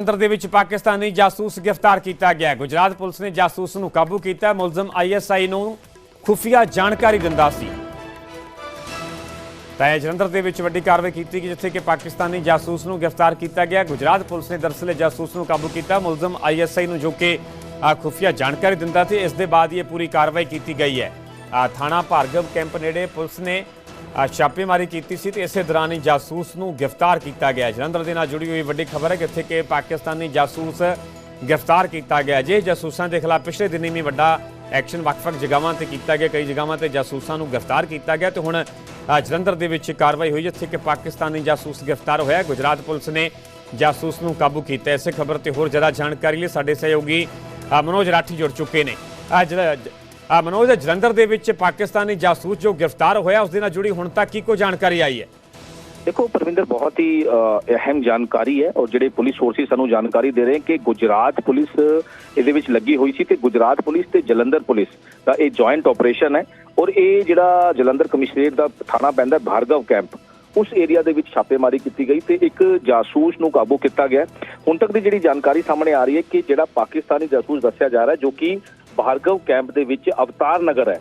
ਅੰਦਰ ਦੇ ਵਿੱਚ ਪਾਕਿਸਤਾਨੀ ਜਾਸੂਸ ਗ੍ਰਿਫਤਾਰ ਕੀਤਾ ਗਿਆ। ਗੁਜਰਾਤ ਪੁਲਿਸ ਨੇ ਜਾਸੂਸ ਨੂੰ ਕਾਬੂ ਕੀਤਾ। ਮੁਲਜ਼ਮ ਆਈਐਸਆਈ ਨੂੰ ਖੁਫੀਆ ਜਾਣਕਾਰੀ ਦਿੰਦਾ ਸੀ। ਤਾਂ ਜਲੰਧਰ ਦੇ ਵਿੱਚ ਵੱਡੀ ਕਾਰਵਾਈ ਕੀਤੀ ਗਈ, ਜਿੱਥੇ ਕਿ ਪਾਕਿਸਤਾਨੀ ਜਾਸੂਸ ਨੂੰ ਗ੍ਰਿਫਤਾਰ ਕੀਤਾ ਗਿਆ। ਗੁਜਰਾਤ ਪੁਲਿਸ ਨੇ ਦਰਅਸਲ ਜਾਸੂਸ ਨੂੰ ਕਾਬੂ ਕੀਤਾ। ਮੁਲਜ਼ਮ ਆਈਐਸਆਈ ਨੂੰ ਜੋ ਕਿ ਖੁਫੀਆ ਜਾਣਕਾਰੀ ਦਿੰਦਾ ਸੀ, ਇਸ ਦੇ ਬਾਅਦ ਹੀ ਇਹ ਪੂਰੀ ਕਾਰਵਾਈ ਕੀਤੀ ਗਈ ਹੈ। ਥਾਣਾ ਭਾਰਗਵ ਕੈਂਪ ਨੇੜੇ ਪੁਲਿਸ ਨੇ ਛਾਪੇਮਾਰੀ ਕੀਤੀ ਸੀ ਤੇ ਇਸੇ ਦੌਰਾਨ ਹੀ ਜਾਸੂਸ ਨੂੰ ਗ੍ਰਿਫਤਾਰ ਕੀਤਾ ਗਿਆ ਜਲੰਧਰ ਦੇ ਨਾਲ ਜੁੜੀ ਹੋਈ ਵੱਡੀ ਖਬਰ ਹੈ ਜਿੱਥੇ ਕਿ ਪਾਕਿਸਤਾਨੀ ਜਾਸੂਸ ਗ੍ਰਿਫਤਾਰ ਕੀਤਾ ਗਿਆ ਜੇ ਜਾਸੂਸਾਂ ਦੇ ਖਿਲਾਫ ਪਿਛਲੇ ਦਿਨੀ ਵੀ ਵੱਡਾ ਐਕਸ਼ਨ ਵੱਖ-ਵੱਖ ਜਗ੍ਹਾਵਾਂ ਤੇ ਕੀਤਾ ਗਿਆ, ਕਈ ਜਗ੍ਹਾਵਾਂ ਤੇ ਜਾਸੂਸਾਂ ਨੂੰ ਗ੍ਰਿਫਤਾਰ ਕੀਤਾ ਗਿਆ ਤੇ ਹੁਣ ਜਲੰਧਰ ਦੇ ਵਿੱਚ ਕਾਰਵਾਈ ਹੋਈ ਜਿੱਥੇ ਕਿ ਪਾਕਿਸਤਾਨੀ ਜਾਸੂਸ ਗ੍ਰਿਫਤਾਰ ਹੋਇਆ ਗੁਜਰਾਤ ਪੁਲਿਸ ਨੇ ਜਾਸੂਸ ਨੂੰ ਕਾਬੂ ਕੀਤਾ। ਇਸੇ ਖਬਰ ਤੇ ਹੋਰ ਜ਼ਿਆਦਾ ਜਾਣਕਾਰੀ ਲਈ ਸਾਡੇ ਸਹਿਯੋਗੀ ਮਨੋਜ ਰਾਠੀ ਜੁੜ ਚੁੱਕੇ ਨੇ। ਅੱਜ ਮਨੋਜ, ਜਲੰਧਰ ਦੇ ਵਿੱਚ ਪਾਕਿਸਤਾਨੀ ਜਾਸੂਸ ਜੋ ਗ੍ਰਿਫਤਾਰ ਹੋਇਆ, ਉਸ ਦੇ ਨਾਲ ਜੁੜੀ ਹੁਣ ਤੱਕ ਕੀ ਕੋਈ ਜਾਣਕਾਰੀ ਆਈ ਹੈ? ਦੇਖੋ ਪਰਵਿੰਦਰ ਬਹੁਤ ਹੀ ਅਹਿਮ ਜਾਣਕਾਰੀ ਹੈ ਔਰ ਜਿਹੜੇ ਪੁਲਿਸ ਸੋਰਸਿਸ ਸਾਨੂੰ ਜਾਣਕਾਰੀ ਦੇ ਰਹੇ ਕਿ ਗੁਜਰਾਤ ਪੁਲਿਸ ਇਹਦੇ ਵਿੱਚ ਲੱਗੀ ਹੋਈ ਸੀ ਤੇ ਗੁਜਰਾਤ ਪੁਲਿਸ ਤੇ ਜਲੰਧਰ ਪੁਲਿਸ ਦਾ ਇਹ ਜੁਆਇੰਟ ਆਪਰੇਸ਼ਨ ਹੈ ਔਰ ਇਹ ਜਿਹੜਾ ਜਲੰਧਰ ਕਮਿਸ਼ਨਰੇਟ ਦਾ ਥਾਣਾ ਪੈਂਦਾ ਭਾਰਗਵ ਕੈਂਪ ਉਸ ਏਰੀਆ ਦੇ ਵਿੱਚ ਛਾਪੇਮਾਰੀ ਕੀਤੀ ਗਈ ਤੇ ਇੱਕ ਜਾਸੂਸ ਨੂੰ ਕਾਬੂ ਕੀਤਾ ਗਿਆ ਹੁਣ ਤੱਕ ਦੀ ਜਿਹੜੀ ਜਾਣਕਾਰੀ ਸਾਹਮਣੇ ਆ ਰਹੀ ਹੈ ਕਿ ਜਿਹੜਾ ਪਾਕਿਸਤਾਨੀ ਜਾਸੂਸ ਦੱਸਿਆ ਜਾ ਰਿਹਾ ਜੋ ਕਿ ਭਾਰਗਵ ਕੈਂਪ ਦੇ ਵਿੱਚ ਅਵਤਾਰ ਨਗਰ ਹੈ।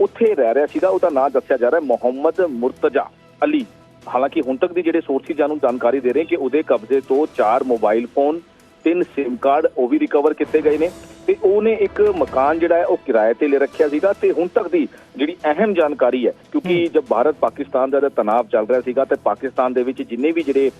ਉੱਥੇ ਰਹਿ ਰਿਹਾ ਸੀਗਾ, ਉਹਦਾ ਨਾਮ ਦੱਸਿਆ ਜਾ ਰਿਹਾ ਮੁਹੰਮਦ ਮੁਰਤਜ਼ਾ ਅਲੀ। ਹਾਲਾਂਕਿ ਹੁਣ ਤੱਕ ਦੀ ਜਿਹੜੇ ਸੋਰਸਿਸ ਜਾਨੂੰ ਜਾਣਕਾਰੀ ਦੇ ਰਹੇ ਕਿ ਉਹਦੇ ਕਬਜ਼ੇ ਤੋਂ ਚਾਰ ਮੋਬਾਈਲ ਫੋਨ ਤਿੰਨ ਸਿਮ ਕਾਰਡ ਉਹ ਵੀ ਰਿਕਵਰ ਕੀਤੇ ਗਏ ਨੇ। ਤੇ ਉਹਨੇ ਇੱਕ ਮਕਾਨ ਜਿਹੜਾ ਹੈ ਉਹ ਕਿਰਾਏ ਤੇ ਲੈ ਰੱਖਿਆ ਸੀਗਾ ਤੇ ਹੁਣ ਤੱਕ ਦੀ ਜਿਹੜੀ ਅਹਿਮ ਜਾਣਕਾਰੀ ਹੈ ਕਿਉਂਕਿ ਜਦ ਭਾਰਤ ਪਾਕਿਸਤਾਨ ਦਾ ਤਣਾਅ ਚੱਲ ਰਿਹਾ ਸੀਗਾ ਤੇ ਪਾਕਿਸਤਾਨ ਦੇ ਵਿੱਚ ਜਿੰਨੇ ਵੀ ਜਿਹੜੇ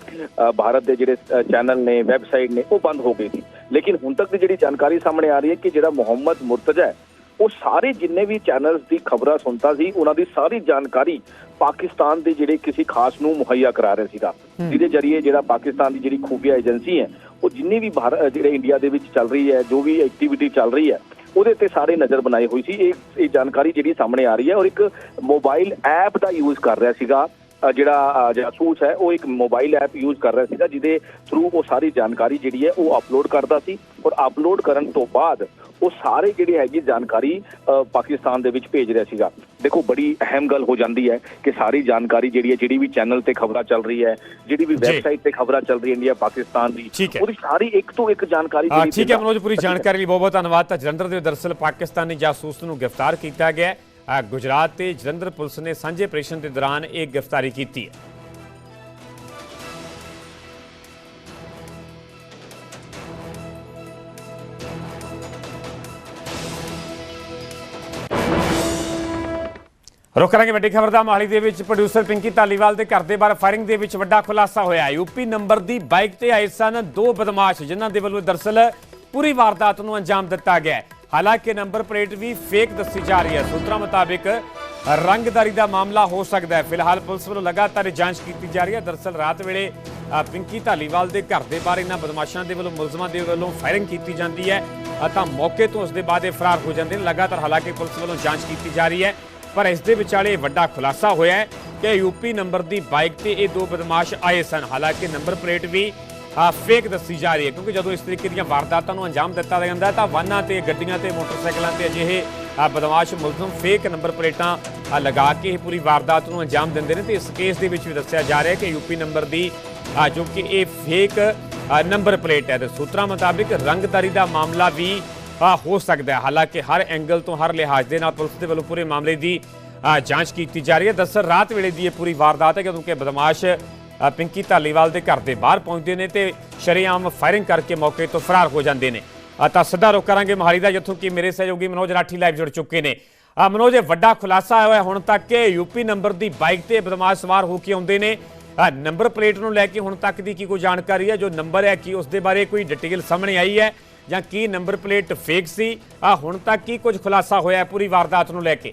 ਭਾਰਤ ਦੇ ਜਿਹੜੇ ਚੈਨਲ ਨੇ ਵੈਬਸਾਈਟ ਨੇ ਉਹ ਬੰਦ ਹੋ ਗਏ ਸੀ। ਲੇਕਿਨ ਹੁਣ ਤੱਕ ਦੀ ਜਿਹੜੀ ਜਾਣਕਾਰੀ ਸਾਹਮਣੇ ਆ ਰਹੀ ਹੈ ਕਿ ਜਿਹੜਾ ਮੁਹੰਮਦ ਮੁਰਤਜ਼ਾ ਹੈ ਉਹ ਸਾਰੇ ਜਿੰਨੇ ਵੀ ਚੈਨਲਸ ਦੀ ਖਬਰਾਂ ਸੁਣਦਾ ਸੀ ਉਹਨਾਂ ਦੀ ਸਾਰੀ ਜਾਣਕਾਰੀ ਪਾਕਿਸਤਾਨ ਦੇ ਜਿਹੜੇ ਕਿਸੇ ਖਾਸ ਨੂੰ ਮੁਹੱਈਆ ਕਰਾ ਰਿਹਾ ਸੀਗਾ। ਜਿਹਦੇ ਜਰੀਏ ਜਿਹੜਾ ਪਾਕਿਸਤਾਨ ਦੀ ਜਿਹੜੀ ਖੂਫੀਆ ਏਜੰਸੀ ਹੈ ਉਹ ਜਿੰਨੀ ਵੀ ਭਾਰਤ ਜਿਹੜੇ ਇੰਡੀਆ ਦੇ ਵਿੱਚ ਚੱਲ ਰਹੀ ਹੈ ਜੋ ਵੀ ਐਕਟੀਵਿਟੀ ਚੱਲ ਰਹੀ ਹੈ ਉਹਦੇ ਤੇ ਸਾਰੇ ਨਜ਼ਰ ਬਣਾਈ ਹੋਈ ਸੀ। ਇਹ ਇਹ ਜਾਣਕਾਰੀ ਜਿਹੜੀ ਸਾਹਮਣੇ ਆ ਰਹੀ ਹੈ ਔਰ ਇੱਕ ਮੋਬਾਈਲ ਐਪ ਦਾ ਯੂਜ਼ ਕਰ ਰਿਹਾ ਸੀਗਾ। ਜਿਹੜਾ ਅ, ਜਾਸੂਸ ਹੈ ਉਹ ਇੱਕ ਮੋਬਾਈਲ ਐਪ ਯੂਜ਼ ਕਰ ਰਿਹਾ ਸੀਗਾ ਜਿਹਦੇ ਥਰੂ ਉਹ ਸਾਰੀ ਜਾਣਕਾਰੀ ਜਿਹੜੀ ਹੈ ਉਹ ਅਪਲੋਡ ਕਰਦਾ ਸੀ ਔਰ ਅਪਲੋਡ ਕਰਨ ਤੋਂ ਬਾਅਦ ਉਹ ਸਾਰੇ ਜਿਹੜੇ ਹੈਗੀ ਜਾਣਕਾਰੀ ਪਾਕਿਸਤਾਨ ਦੇ ਵਿੱਚ ਭੇਜ ਰਿਹਾ ਸੀਗਾ। ਦੇਖੋ ਬੜੀ ਅਹਿਮ ਗੱਲ ਹੋ ਜਾਂਦੀ ਹੈ ਕਿ ਸਾਰੀ ਜਾਣਕਾਰੀ ਜਿਹੜੀ ਹੈ ਜਿਹੜੀ ਵੀ ਚੈਨਲ ਤੇ ਖਬਰਾਂ ਚੱਲ ਰਹੀ ਹੈ ਜਿਹੜੀ ਵੀ। ਵੈਬਸਾਈਟ ਤੇ ਖਬਰਾਂ ਚੱਲ ਰਹੀ ਇੰਡੀਆ ਪਾਕਿਸਤਾਨ ਦੀ। ਉਹਦੀ ਸਾਰੀ ਇੱਕ ਤੋਂ ਇੱਕ ਜਾਣਕਾਰੀ ਹਾਂ ਜਿਹੜੀ ਠੀਕ ਹੈ ਮਨੋਜ ਪੂਰੀ ਜਾਣਕਾਰੀ ਲਈ ਬਹੁਤ ਬਹੁਤ ਧੰਨਵਾਦ ਤਾਂ ਜਲੰਧਰ ਦੇ ਦਰਅਸਲ ਪਾਕਿਸਤਾਨੀ ਜਾਸੂਸ ਨੂੰ ਗ੍ਰਿਫਤਾਰ ਕੀਤਾ ਗਿਆ ਗੁਜਰਾਤ ਤੇ ਜਲੰਧਰ ਪੁਲਿਸ ਨੇ ਸਾਂਝੇ ਆਪਰੇਸ਼ਨ ਦੇ ਦੌਰਾਨ ਇਹ ਗ੍ਰਿਫਤਾਰੀ ਕੀਤੀ ਹੈ ਰੁਕ ਕਰਾਂਗੇ ਵੱਡੀ ਖਬਰ ਦਾ ਮੋਹਾਲੀ ਦੇ ਵਿੱਚ ਪ੍ਰੋਡਿਊਸਰ ਪਿੰਕੀ ਧਾਲੀਵਾਲ ਦੇ ਘਰ ਦੇ ਬਾਹਰ ਫਾਇਰਿੰਗ ਦੇ ਵਿੱਚ ਵੱਡਾ ਖੁਲਾਸਾ ਹੋਇਆ। ਹੈ ਯੂਪੀ ਨੰਬਰ ਦੀ ਬਾਈਕ ਤੇ ਆਏ ਸਨ ਦੋ ਬਦਮਾਸ਼, ਜਿਨ੍ਹਾਂ ਦੇ ਵੱਲੋਂ ਦਰਸਲ ਪੂਰੀ ਵਾਰਦਾਤ ਨੂੰ ਅੰਜਾਮ ਦਿੱਤਾ ਗਿਆ ਹਾਲਾਂਕਿ ਨੰਬਰ ਪਲੇਟ ਵੀ ਫੇਕ ਦੱਸੀ ਜਾ ਰਹੀ ਹੈ। ਸੂਤਰਾਂ ਮੁਤਾਬਿਕ ਰੰਗਦਾਰੀ ਦਾ ਮਾਮਲਾ ਹੋ ਸਕਦਾ ਹੈ। ਫਿਲਹਾਲ ਪੁਲਿਸ ਵੱਲੋਂ ਲਗਾਤਾਰ ਜਾਂਚ ਕੀਤੀ ਜਾ ਰਹੀ ਹੈ। ਦਰਸਲ ਰਾਤ ਵੇਲੇ ਪਿੰਕੀ ਧਾਲੀਵਾਲ ਦੇ ਘਰ ਦੇ ਬਾਹਰ ਇਹਨਾਂ ਬਦਮਾਸ਼ਾਂ ਦੇ ਵੱਲੋਂ ਮੁਲਜ਼ਮਾਂ ਦੇ ਵੱਲੋਂ ਫਾਇਰਿੰਗ ਕੀਤੀ ਜਾਂਦੀ ਹੈ। ਤਾਂ ਮੌਕੇ ਤੋਂ ਉਸ ਦੇ ਬਾਅਦ ਇਹ ਫਰਾਰ ਹੋ ਜਾਂਦੇ ਨੇ। ਲਗਾਤਾਰ ਹਾਲਾਂਕਿ ਪੁਲਿਸ ਵੱਲੋਂ ਜਾਂਚ ਕੀਤੀ ਜਾ ਰਹੀ ਹੈ। ਪਰ ਇਸ ਦੇ ਵਿਚਾਲੇ ਵੱਡਾ ਖੁਲਾਸਾ ਹੋਇਆ ਹੈ ਕਿ ਯੂਪੀ ਨੰਬਰ ਦੀ ਬਾਈਕ ਤੇ ਇਹ ਦੋ ਬਦਮਾਸ਼ ਆਏ ਸਨ। ਹਾਲਾਂਕਿ ਨੰਬਰ ਪਲੇਟ ਵੀ ਫੇਕ ਦੱਸੀ ਜਾ ਰਹੀ ਹੈ, ਕਿਉਂਕਿ ਜਦੋਂ ਇਸ ਤਰੀਕੇ ਦੀਆਂ ਵਾਰਦਾਤਾਂ ਨੂੰ ਅੰਜਾਮ ਦਿੱਤਾ ਜਾਂਦਾ ਤਾਂ ਵਾਹਨਾਂ ਤੇ, ਗੱਡੀਆਂ ਤੇ, ਮੋਟਰਸਾਈਕਲਾਂ ਤੇ ਅਜਿਹੇ ਬਦਮਾਸ਼ ਮੁਲਜ਼ਮ ਫੇਕ ਨੰਬਰ ਪਲੇਟਾਂ ਲਗਾ ਕੇ ਇਹ ਪੂਰੀ ਵਾਰਦਾਤ ਨੂੰ ਅੰਜਾਮ ਦਿੰਦੇ ਨੇ ਤੇ ਇਸ ਕੇਸ ਦੇ ਵਿੱਚ ਵੀ ਦੱਸਿਆ ਜਾ ਰਿਹਾ ਹੈ ਕਿ ਯੂਪੀ ਨੰਬਰ ਦੀ ਜੋ ਕਿ ਇਹ ਫੇਕ ਨੰਬਰ ਪਲੇਟ ਹੈ। ਤੇ ਸੂਤਰਾਂ ਮੁਤਾਬਿਕ ਰੰਗਦਾਰੀ ਦਾ ਮਾਮਲਾ ਵੀ ਹੋ ਸਕਦਾ ਹੈ। ਹਾਲਾਂਕਿ ਹਰ ਐਂਗਲ ਤੋਂ ਹਰ ਲਿਹਾਜ਼ ਦੇ ਨਾਲ ਪੁਲਿਸ ਦੇ ਵੱਲੋਂ ਪੂਰੇ ਮਾਮਲੇ ਦੀ ਜਾਂਚ ਕੀਤੀ ਜਾ ਰਹੀ ਹੈ। ਦਰਅਸਲ ਰਾਤ ਵੇਲੇ ਦੀ ਇਹ ਪੂਰੀ ਵਾਰਦਾਤ ਹੈ ਜਦੋਂ ਕਿ ਬਦਮਾਸ਼ ਪਿੰਕੀ ਧਾਲੀਵਾਲ ਦੇ ਘਰ ਦੇ ਬਾਹਰ ਪਹੁੰਚਦੇ ਨੇ ਤੇ ਸ਼ਰੇਆਮ ਫਾਇਰਿੰਗ ਕਰਕੇ ਮੌਕੇ ਤੋਂ ਫਰਾਰ ਹੋ ਜਾਂਦੇ ਨੇ। ਤਾਂ ਸਿੱਧਾ ਰੁਕ ਕਰਾਂਗੇ ਮੋਹਾਲੀ ਦਾ, ਜਿੱਥੋਂ ਕਿ ਮੇਰੇ ਸਹਿਯੋਗੀ ਮਨੋਜ ਰਾਠੀ ਲਾਈਵ ਜੁੜ ਚੁੱਕੇ ਨੇ। ਮਨੋਜ, ਇਹ ਵੱਡਾ ਖੁਲਾਸਾ ਹੋਇਆ, ਹੁਣ ਤੱਕ ਕਿ ਯੂਪੀ ਨੰਬਰ ਦੀ ਬਾਈਕ ਤੇ ਬਦਮਾਸ਼ ਸਵਾਰ ਹੋ ਕੇ ਆਉਂਦੇ ਨੇ। ਨੰਬਰ ਪਲੇਟ ਨੂੰ ਲੈ ਕੇ ਹੁਣ ਤੱਕ ਦੀ ਕੀ ਕੋਈ ਜਾਣਕਾਰੀ ਹੈ? ਜੋ ਨੰਬਰ ਹੈ, ਕੀ ਉਸ ਦੇ ਬਾਰੇ ਕੋਈ ਡਿਟੇਲ ਸਾਹਮਣੇ ਆਈ ਹੈ? ਜਾਂ ਕੀ ਨੰਬਰ ਪਲੇਟ ਫੇਕ ਸੀ? ਆ ਹੁਣ ਤੱਕ ਕੀ ਕੁਝ ਖੁਲਾਸਾ ਹੋਇਆ ਪੂਰੀ ਵਾਰਦਾਤ ਨੂੰ ਲੈ ਕੇ?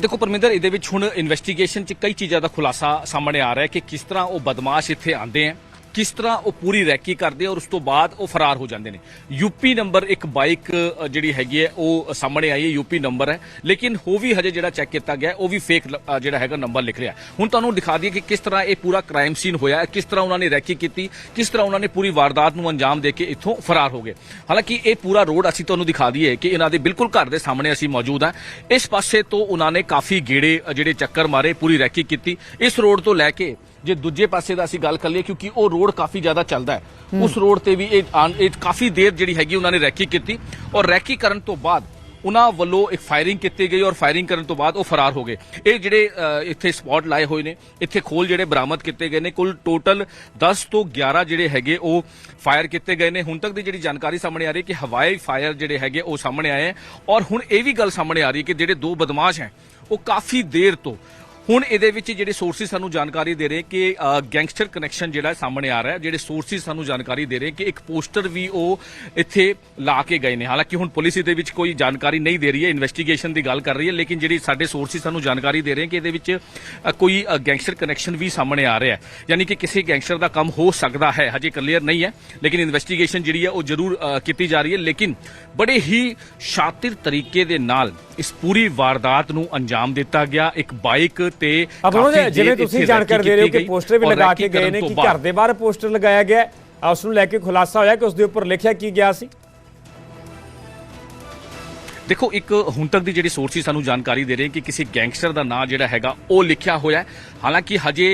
ਦੇਖੋ ਪਰਮਿੰਦਰ, ਇਹਦੇ ਵਿੱਚ ਹੁਣ ਇਨਵੈਸਟੀਗੇਸ਼ਨ 'ਚ ਕਈ ਚੀਜ਼ਾਂ ਦਾ ਖੁਲਾਸਾ ਸਾਹਮਣੇ ਆ ਰਿਹਾ ਕਿ ਕਿਸ ਤਰ੍ਹਾਂ ਉਹ ਬਦਮਾਸ਼ ਇੱਥੇ ਆਉਂਦੇ ਆ। ਕਿਸ ਤਰ੍ਹਾਂ ਉਹ ਪੂਰੀ ਰੈਕੀ ਕਰਦੇ ਔਰ ਉਸ ਤੋਂ ਬਾਅਦ ਉਹ ਫਰਾਰ ਹੋ ਜਾਂਦੇ ਨੇ। ਯੂਪੀ ਨੰਬਰ ਇੱਕ ਬਾਈਕ ਜਿਹੜੀ ਹੈਗੀ ਹੈ, ਉਹ ਸਾਹਮਣੇ ਆਈ ਹੈ, ਯੂਪੀ ਨੰਬਰ ਹੈ। ਲੇਕਿਨ ਉਹ ਵੀ ਹਜੇ ਜਿਹੜਾ ਚੈੱਕ ਕੀਤਾ ਗਿਆ, ਉਹ ਵੀ ਫੇਕ ਜਿਹੜਾ ਹੈਗਾ ਨੰਬਰ ਲਿਖ ਰਿਹਾ। ਹੁਣ ਤੁਹਾਨੂੰ ਦਿਖਾ ਦਈਏ ਕਿ ਕਿਸ ਤਰ੍ਹਾਂ ਇਹ ਪੂਰਾ ਕ੍ਰਾਈਮ ਸੀਨ ਹੋਇਆ ਕਿਸ ਤਰ੍ਹਾਂ ਉਹਨਾਂ ਨੇ ਰੈਕੀ ਕੀਤੀ, ਕਿਸ ਤਰ੍ਹਾਂ ਉਹਨਾਂ ਨੇ ਪੂਰੀ ਵਾਰਦਾਤ ਨੂੰ ਅੰਜਾਮ ਦੇ ਕੇ ਇੱਥੋਂ ਫਰਾਰ ਹੋ ਗਏ। ਹਾਲਾਂਕਿ ਇਹ ਪੂਰਾ ਰੋਡ ਅਸੀਂ ਤੁਹਾਨੂੰ ਦਿਖਾ ਦਈਏ ਕਿ ਇਹਨਾਂ ਦੇ ਬਿਲਕੁਲ ਘਰ ਦੇ ਸਾਹਮਣੇ ਅਸੀਂ ਮੌਜੂਦ ਹਾਂ। ਇਸ ਪਾਸੇ ਤੋਂ ਉਹਨਾਂ ਨੇ ਕਾਫੀ ਗੇੜੇ ਜਿਹੜੇ ਚੱਕਰ ਮਾਰੇ, ਪੂਰੀ ਰੈਕੀ ਕੀਤੀ। ਇਸ ਰੋਡ ਤੋਂ ਲੈ ਕੇ ਜੇ ਦੂਜੇ ਪਾਸੇ ਦਾ ਅਸੀਂ ਗੱਲ ਕਰ ਲਈਏ, ਕਿਉਂਕਿ ਉਹ ਰੋਡ ਕਾਫੀ ਜ਼ਿਆਦਾ ਚੱਲਦਾ ਹੈ। ਉਸ ਰੋਡ ਤੇ ਵੀ ਇਹ ਆਨ- ਇਹ ਕਾਫੀ ਦੇਰ ਜਿਹੜੀ ਹੈਗੀ ਉਹਨਾਂ ਨੇ ਰੈਕੀ ਕੀਤੀ ਔਰ ਰੈਕੀ ਕਰਨ ਤੋਂ ਬਾਅਦ ਉਹਨਾਂ ਵੱਲੋਂ ਇੱਕ ਫਾਇਰਿੰਗ ਕੀਤੀ ਗਈ ਔਰ ਫਾਇਰਿੰਗ ਕਰਨ ਤੋਂ ਬਾਅਦ ਉਹ ਫਰਾਰ ਹੋ ਗਏ। ਇਹ ਜਿਹੜੇ ਇੱਥੇ ਸਪੌਟ ਲਾਏ ਹੋਏ ਨੇ, ਇੱਥੇ ਖੋਲ ਜਿਹੜੇ ਬਰਾਮਦ ਕੀਤੇ ਗਏ ਨੇ, ਕੁੱਲ ਟੋਟਲ 10 ਤੋਂ 11 ਜਿਹੜੇ ਹੈਗੇ ਉਹ ਫਾਇਰ ਕੀਤੇ ਗਏ ਨੇ। ਹੁਣ ਤੱਕ ਦੀ ਜਿਹੜੀ ਜਾਣਕਾਰੀ ਸਾਹਮਣੇ ਆ ਰਹੀ ਹੈ ਕਿ ਹਵਾਈ ਫਾਇਰ ਜਿਹੜੇ ਹੈਗੇ ਉਹ ਸਾਹਮਣੇ ਆਏ ਹੈ ਔਰ ਹੁਣ ਇਹ ਵੀ ਗੱਲ ਸਾਹਮਣੇ ਆ ਰਹੀ ਹੈ ਕਿ ਜਿਹੜੇ ਦੋ ਬਦਮਾਸ਼ ਹੈ, ਉਹ ਕਾਫੀ ਦੇਰ ਤੋਂ ਹੁਣ ਇਹਦੇ ਵਿੱਚ ਜਿਹੜੇ ਸੋਰਸਿਸ ਸਾਨੂੰ ਜਾਣਕਾਰੀ ਦੇ ਰਹੇ ਕਿ ਗੈਂਗਸਟਰ ਕਨੈਕਸ਼ਨ ਜਿਹੜਾ ਸਾਹਮਣੇ ਆ ਰਿਹਾ, ਜਿਹੜੇ ਸੋਰਸਿਸ ਸਾਨੂੰ ਜਾਣਕਾਰੀ ਦੇ ਰਹੇ ਕਿ ਇੱਕ ਪੋਸਟਰ ਵੀ ਉਹ ਇੱਥੇ ਲਾ ਕੇ ਗਏ ਨੇ। ਹਾਲਾਂਕਿ ਹੁਣ ਪੁਲਿਸ ਇਹਦੇ ਵਿੱਚ ਕੋਈ ਜਾਣਕਾਰੀ ਨਹੀਂ ਦੇ ਰਹੀ ਹੈ ਇਨਵੈਸਟੀਗੇਸ਼ਨ ਦੀ ਗੱਲ ਕਰ ਰਹੀ ਹੈ, ਲੇਕਿਨ ਜਿਹੜੀ ਸਾਡੇ ਸੋਰਸਿਸ ਸਾਨੂੰ ਜਾਣਕਾਰੀ ਦੇ ਰਹੇ ਕਿ ਇਹਦੇ ਵਿੱਚ ਕੋਈ ਗੈਂਗਸਟਰ ਕਨੈਕਸ਼ਨ ਵੀ ਸਾਹਮਣੇ ਆ ਰਿਹਾ ਹੈ। ਯਾਨੀ ਕਿ ਕਿਸੇ ਗੈਂਗਸਟਰ ਦਾ ਕੰਮ ਹੋ ਸਕਦਾ ਹੈ, ਹਜੇ ਕਲੀਅਰ ਨਹੀਂ ਹੈ, ਲੇਕਿਨ ਇਨਵੈਸਟੀਗੇਸ਼ਨ ਜਿਹੜੀ ਹੈ ਉਹ ਜ਼ਰੂਰ ਕੀਤੀ ਜਾ ਰਹੀ ਹੈ। ਲੇਕਿਨ ਬੜੇ ਹੀ ਸ਼ਾਤਿਰ ਤਰੀਕੇ ਦੇ ਨਾਲ ਇਸ ਪੂਰੀ ਵਾਰਦਾਤ ਨੂੰ ਅੰਜਾਮ ਦਿੱਤਾ ਗਿਆ। ਇੱਕ ਬਾਈਕ ਤੇ ਕਾਫੀ ਜਿਵੇਂ ਤੁਸੀਂ ਜਾਣਕਾਰੀ ਦੇ ਰਹੇ ਹੋ ਕਿ ਪੋਸਟਰ ਵੀ ਲਗਾ ਕੇ ਗਏ ਨੇ ਕਿ ਘਰ ਦੇ ਬਾਹਰ ਪੋਸਟਰ ਲਗਾਇਆ ਗਿਆ ਉਸ ਨੂੰ ਲੈ ਕੇ ਖੁਲਾਸਾ ਹੋਇਆ ਕਿ ਉਸ ਦੇ ਉੱਪਰ ਲਿਖਿਆ ਕੀ ਗਿਆ ਸੀ? ਦੇਖੋ ਇੱਕ ਹੁਣ ਤੱਕ ਦੀ ਜਿਹੜੀ ਸੋਰਸਿਸ ਸਾਨੂੰ ਜਾਣਕਾਰੀ ਦੇ ਰਹੇ ਕਿ ਕਿਸੇ ਗੈਂਗਸਟਰ ਦਾ ਨਾਂ ਜਿਹੜਾ ਹੈਗਾ ਉਹ ਲਿਖਿਆ ਹੋਇਆ ਹੈ। ਹਾਲਾਂਕਿ ਹਜੇ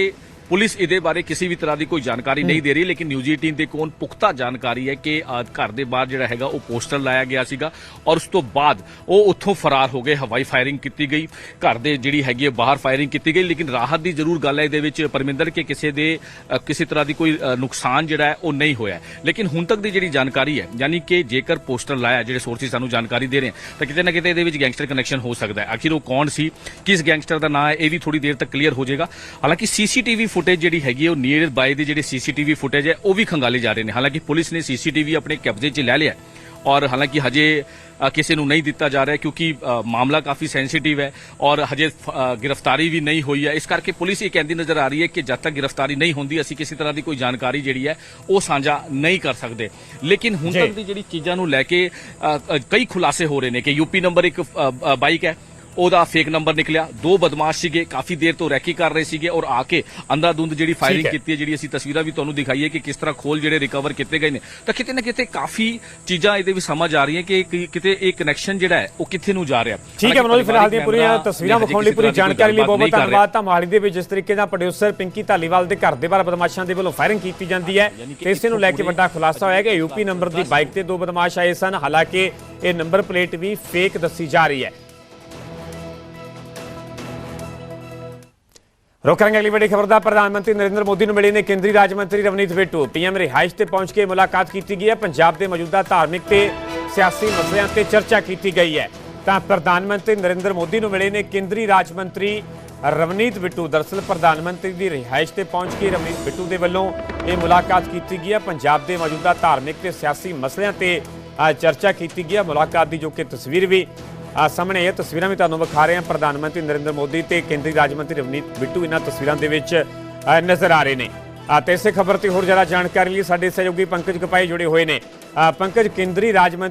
ਪੁਲਿਸ ਇਹਦੇ ਬਾਰੇ ਕਿਸੇ ਵੀ ਤਰ੍ਹਾਂ ਦੀ ਕੋਈ ਜਾਣਕਾਰੀ ਨਹੀਂ ਦੇ ਰਹੀ ਲੇਕਿਨ ਨਿਊਜ਼ 18 ਦੇ ਕੋਲ ਪੁਖਤਾ ਜਾਣਕਾਰੀ ਹੈ ਕਿ ਘਰ ਦੇ ਬਾਹਰ ਜਿਹੜਾ ਹੈਗਾ ਉਹ ਪੋਸਟਰ ਲਾਇਆ ਗਿਆ ਸੀਗਾ ਔਰ ਉਸ ਤੋਂ ਬਾਅਦ ਉਹ ਉੱਥੋਂ ਫਰਾਰ ਹੋ ਗਏ ਹਵਾਈ ਫਾਇਰਿੰਗ ਕੀਤੀ ਗਈ। ਘਰ ਦੇ ਜਿਹੜੀ ਹੈਗੀ ਹੈ ਬਾਹਰ ਫਾਇਰਿੰਗ ਕੀਤੀ ਗਈ ਲੇਕਿਨ ਰਾਹਤ ਦੀ ਜ਼ਰੂਰ ਗੱਲ ਹੈ ਇਹਦੇ ਵਿੱਚ ਪਰਮਿੰਦਰ ਕਿ ਕਿਸੇ ਦੇ ਕਿਸੇ ਤਰ੍ਹਾਂ ਦੀ ਕੋਈ ਨੁਕਸਾਨ ਜਿਹੜਾ ਹੈ ਉਹ ਨਹੀਂ ਹੋਇਆ। ਲੇਕਿਨ ਹੁਣ ਤੱਕ ਦੀ ਜਿਹੜੀ ਜਾਣਕਾਰੀ ਹੈ ਯਾਨੀ ਕਿ ਜੇਕਰ ਪੋਸਟਰ ਲਾਇਆ ਜਿਹੜੇ ਸੋਰਸਿਸ ਸਾਨੂੰ ਜਾਣਕਾਰੀ ਦੇ ਰਹੇ ਤਾਂ ਕਿਤੇ ਨਾ ਕਿਤੇ ਇਹਦੇ ਵਿੱਚ ਗੈਂਗਸਟਰ ਕਨੈਕਸ਼ਨ ਹੋ ਸਕਦਾ ਹੈ। ਆਖਿਰ ਉਹ ਕੌਣ ਸੀ? ਕਿਸ ਗੈਂਗਸਟਰ ਦਾ ਨਾਂ ਹੈ? ਇਹ ਵੀ ਥੋੜੀ ਦੇਰ ਤੱਕ ਕਲੀਅਰ ਹੋ ਜਾਏਗਾ। ਹਾਲਾਂਕਿ ਸੀਸੀਟੀਵੀ ਫੁਟੇਜ ਜਿਹੜੀ ਹੈਗੀ ਉਹ ਨੀਅਰ ਬਾਈ ਦੀ ਜਿਹੜੀ ਸੀਸੀਟੀਵੀ ਫੁਟੇਜ ਹੈ ਉਹ ਵੀ ਖੰਗਾਲੇ ਜਾ ਰਹੇ ਨੇ। ਹਾਲਾਂਕਿ ਪੁਲਿਸ ਨੇ ਸੀਸੀਟੀਵੀ ਆਪਣੇ ਕਬਜ਼ੇ 'ਚ ਲੈ ਲਿਆ ਔਰ ਹਾਲਾਂਕਿ ਹਜੇ ਕਿਸੇ ਨੂੰ ਨਹੀਂ ਦਿੱਤਾ ਜਾ ਰਿਹਾ ਕਿਉਂਕਿ ਮਾਮਲਾ ਕਾਫੀ ਸੈਂਸਿਟਿਵ ਹੈ ਔਰ ਹਜੇ ਗ੍ਰਿਫਤਾਰੀ ਵੀ ਨਹੀਂ ਹੋਈ ਹੈ। ਇਸ ਕਰਕੇ ਪੁਲਿਸ ਇਹ ਕਹਿੰਦੀ ਨਜ਼ਰ ਆ ਰਹੀ ਹੈ ਕਿ ਜਦ ਤੱਕ ਗ੍ਰਿਫਤਾਰੀ ਨਹੀਂ ਹੁੰਦੀ ਅਸੀਂ ਕਿਸੇ ਤਰ੍ਹਾਂ ਦੀ ਕੋਈ ਜਾਣਕਾਰੀ ਜਿਹੜੀ ਹੈ ਉਹ ਸਾਂਝਾ ਨਹੀਂ ਕਰ ਸਕਦੇ। ਲੇਕਿਨ ਹੁਣ। ਤੱਕ ਦੀ ਜਿਹੜੀ ਚੀਜ਼ਾਂ ਨੂੰ ਲੈ ਕੇ ਕਈ ਖੁਲਾਸੇ ਹੋ ਰਹੇ ਨੇ ਕਿ ਯੂਪੀ ਨੰਬਰ ਇੱਕ ਬਾਈਕ ਹੈ ਉਹਦਾ ਫੇਕ ਨੰਬਰ ਨਿਕਲਿਆ। ਦੋ ਬਦਮਾਸ਼ ਸੀਗੇ ਕਾਫੀ ਦੇਰ ਤੋਂ ਰੈਕੀ ਕਰ ਰਹੇ ਸੀਗੇ ਔਰ ਆ ਕੇ ਅੰਧਾਧੁੰਦ ਜਿਹੜੀ ਫਾਇਰਿੰਗ। ਕੀਤੀ ਹੈ ਜਿਹੜੀ ਅਸੀਂ ਤਸਵੀਰਾਂ ਵੀ ਤੁਹਾਨੂੰ ਦਿਖਾਈਏ ਕਿ ਕਿਸ ਤਰ੍ਹਾਂ ਖੋਲ ਜਿਹੜੇ ਰਿਕਵਰ ਕੀਤੇ ਗਏ ਨੇ। ਤਾਂ ਕਿਤੇ ਨਾ ਕਿਤੇ ਕਾਫੀ ਚੀਜ਼ਾਂ ਇਹਦੇ ਵਿੱਚ ਸਮਝ ਆ ਰਹੀਆਂ ਕਿ ਕਿਤੇ ਇਹ ਕਨੈਕਸ਼ਨ ਜਿਹੜਾ ਹੈ ਉਹ ਕਿੱਥੇ ਨੂੰ ਜਾ ਰਿਹਾ। ਠੀਕ ਹੈ ਮਨੋਜ ਫਿਲਹਾਲ ਦੀਆਂ ਪੂਰੀਆਂ ਤਸਵੀਰਾਂ ਵਿਖਾਉਣ ਲਈ ਪੂਰੀ ਜਾਣਕਾਰੀ ਲਈ ਬਹੁਤ ਧੰਨਵਾਦ। ਤਾਂ ਮੋਹਾਲੀ ਦੇ ਵਿੱਚ ਜਿਸ ਤਰੀਕੇ ਨਾਲ ਪ੍ਰੋਡਿਊਸਰ ਪਿੰਕੀ ਧਾਲੀਵਾਲ ਦੇ ਘਰ ਦੇ ਬਾਹਰ ਬਦਮਾਸ਼ਾਂ ਦੇ ਵੱਲੋਂ ਫਾਇਰਿੰਗ ਕੀਤੀ ਜਾਂਦੀ ਹੈ। ਇਸੇ ਨੂੰ ਲੈ ਕੇ ਵੱਡਾ ਖੁਲਾਸਾ ਹੋਇਆ ਕਿ ਯੂਪੀ ਨੰਬਰ ਦੀ ਬਾਈਕ ਤੇ ਦੋ ਬਦਮਾਸ਼ ਆਏ ਸਨ। ਹਾਲਾਂਕਿ ਇਹ ਨੰਬਰ ਪਲੇਟ ਵੀ ਫੇਕ ਦੱਸੀ ਜਾ ਰਹੀ ਹੈ। ਰੁਕ ਕਰਾਂਗੇ ਅਗਲੀ ਵੱਡੀ ਖਬਰ ਦਾ। ਪ੍ਰਧਾਨ ਮੰਤਰੀ ਨਰਿੰਦਰ ਮੋਦੀ ਨੂੰ ਮਿਲੇ ਨੇ ਕੇਂਦਰੀ ਰਾਜ ਮੰਤਰੀ ਰਵਨੀਤ ਬਿੱਟੂ। ਪੀਐਮ ਰਿਹਾਇਸ਼ ਤੇ ਪਹੁੰਚ ਕੇ ਮੁਲਾਕਾਤ ਕੀਤੀ ਗਈ ਹੈ। ਪੰਜਾਬ ਦੇ ਮੌਜੂਦਾ ਧਾਰਮਿਕ ਤੇ ਸਿਆਸੀ ਮਸਲਿਆਂ ਤੇ ਚਰਚਾ ਕੀਤੀ ਗਈ ਹੈ। ਤਾਂ ਪ੍ਰਧਾਨ ਮੰਤਰੀ ਨਰਿੰਦਰ ਮੋਦੀ ਨੂੰ ਮਿਲੇ ਨੇ ਕੇਂਦਰੀ ਰਾਜ ਮੰਤਰੀ ਰਵਨੀਤ ਬਿੱਟੂ। ਦਰਸਲ ਪ੍ਰਧਾਨ ਮੰਤਰੀ ਦੀ ਰਿਹਾਇਸ਼ ਤੇ ਪਹੁੰਚ ਕੇ ਰਵਨੀਤ ਬਿੱਟੂ ਦੇ ਵੱਲੋਂ ਇਹ ਮੁਲਾਕਾਤ ਕੀਤੀ ਗਈ ਹੈ। ਪੰਜਾਬ ਦੇ ਮੌਜੂਦਾ ਧਾਰਮਿਕ ਤੇ ਸਿਆਸੀ ਮਸਲਿਆਂ ਤੇ ਚਰਚਾ ਕੀਤੀ ਗਈ ਹੈ। ਮੁਲਾਕਾਤ ਦੀ ਜੋ ਕਿ ਤਸਵੀਰ ਵੀ ਆ ਸਾਹਮਣੇ ਇਹ ਤਸਵੀਰਾਂ ਵੀ ਤੁਹਾਨੂੰ ਵਿਖਾ ਰਹੇ ਹਾਂ ਪ੍ਰਧਾਨ ਮੰਤਰੀ ਨਰਿੰਦਰ ਮੋਦੀ ਤੇ ਕੇਂਦਰੀ ਰਾਜ ਮੰਤਰੀ ਰਵਨੀਤ ਬਿੱਟੂ ਇਹਨਾਂ ਤਸਵੀਰਾਂ ਦੇ ਵਿੱਚ ਅ, ਨਜ਼ਰ ਆ ਰਹੇ ਨੇ। ਤੇ ਇਸੇ ਖਬਰ ਤੇ ਹੋਰ ਜ਼ਿਆਦਾ ਜਾਣਕਾਰੀ ਲਈ ਸਾਡੇ ਸਹਿਯੋਗੀ ਪੰਕਜ ਕਪਾਈ ਜੁੜੇ ਹੋਏ ਨੇ। ਅ, ਪੰਕਜ ਕੇਂਦਰੀ ਰਾਜ ਮੰਤਰੀ